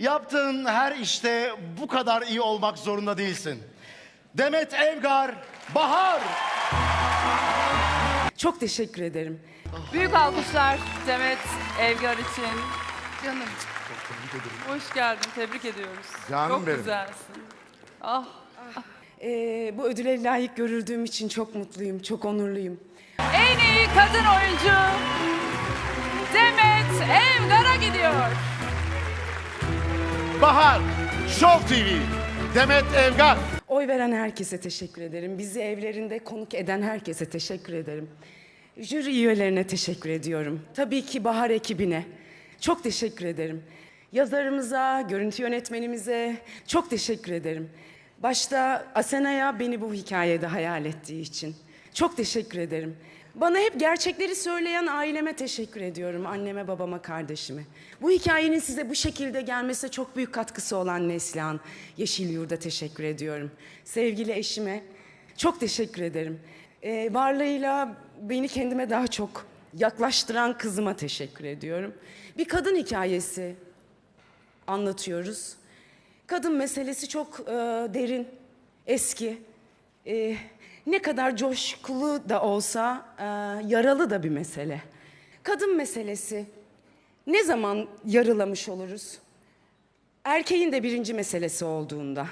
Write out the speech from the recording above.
Yaptığın her işte bu kadar iyi olmak zorunda değilsin. Demet Evgar, Bahar. Çok teşekkür ederim. Büyük alkışlar Demet Evgar için. Canım. Hoş geldin, tebrik ediyoruz. Canım Çok benim. güzelsin. Ah, Ee, bu ödüle layık görüldüğüm için çok mutluyum, çok onurluyum. en iyi kadın oyuncu Bahar, Show TV, Demet Evgar. Oy veren herkese teşekkür ederim. Bizi evlerinde konuk eden herkese teşekkür ederim. Jüri üyelerine teşekkür ediyorum. Tabii ki Bahar ekibine. Çok teşekkür ederim. Yazarımıza, görüntü yönetmenimize çok teşekkür ederim. Başta Asena'ya beni bu hikayede hayal ettiği için. Çok teşekkür ederim. Bana hep gerçekleri söyleyen aileme teşekkür ediyorum. Anneme, babama, kardeşime. Bu hikayenin size bu şekilde gelmesine çok büyük katkısı olan Neslihan Yeşil Yurda teşekkür ediyorum. Sevgili eşime çok teşekkür ederim. Ee, varlığıyla beni kendime daha çok yaklaştıran kızıma teşekkür ediyorum. Bir kadın hikayesi anlatıyoruz. Kadın meselesi çok e, derin, eski. E, ne kadar coşkulu da olsa e, yaralı da bir mesele. Kadın meselesi ne zaman yarılamış oluruz? Erkeğin de birinci meselesi olduğunda.